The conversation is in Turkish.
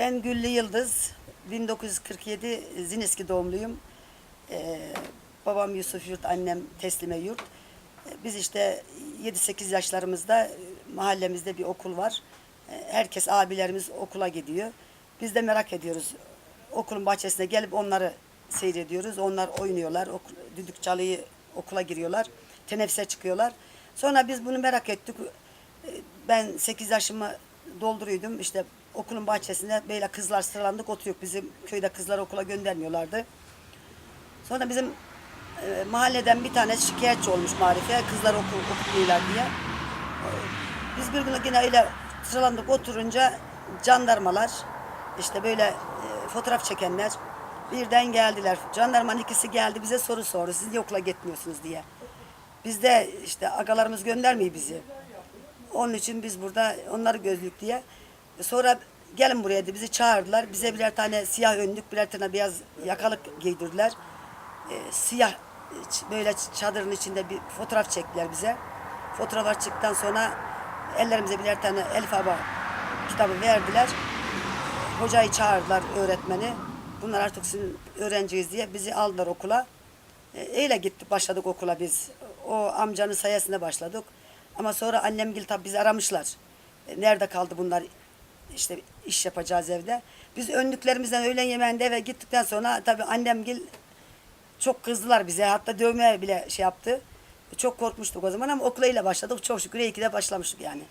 Ben Güllü Yıldız, 1947 Zineski doğumluyum. Ee, babam Yusuf Yurt, annem Teslime Yurt. Ee, Biz işte 7-8 yaşlarımızda e, mahallemizde bir okul var. Ee, Herkes abilerimiz okula gidiyor. Biz de merak ediyoruz. Okulun bahçesine gelip onları seyrediyoruz. Onlar oynuyorlar. ok- Düdük çalıyı okula giriyorlar. Teneffüse çıkıyorlar. Sonra biz bunu merak ettik. Ee, Ben 8 yaşımı dolduruydum. İşte okulun bahçesinde böyle kızlar sıralandık oturuyoruz. Bizim köyde kızlar okula göndermiyorlardı. Sonra bizim e, mahalleden bir tane şikayetçi olmuş Marife. Kızlar okul okumuyorlar diye. Biz bir gün yine öyle sıralandık oturunca jandarmalar işte böyle e, fotoğraf çekenler birden geldiler. Jandarmanın ikisi geldi bize soru sordu. Siz niye okula gitmiyorsunuz diye. Biz de işte agalarımız göndermiyor bizi. Onun için biz burada onları gözlük diye. Sonra gelin buraya dedi. Bizi çağırdılar. Bize birer tane siyah önlük, birer tane beyaz yakalık giydirdiler. Ee, siyah e, ç- böyle çadırın içinde bir fotoğraf çektiler bize. Fotoğraflar çıktıktan sonra ellerimize birer tane Elif Aba kitabı verdiler. Hocayı çağırdılar, öğretmeni. Bunlar artık sizin öğrenciyiz diye bizi aldılar okula. E, gittik, başladık okula biz. O amcanın sayesinde başladık. Ama sonra annemgil tabii bizi aramışlar. E, nerede kaldı bunlar? İşte iş yapacağız evde. Biz önlüklerimizden öğlen yemeğinde eve gittikten sonra tabii annemgil çok kızdılar bize. Hatta dövmeye bile şey yaptı. Çok korkmuştuk o zaman ama okula ile başladık. Çok şükür iyi ki de başlamıştık yani.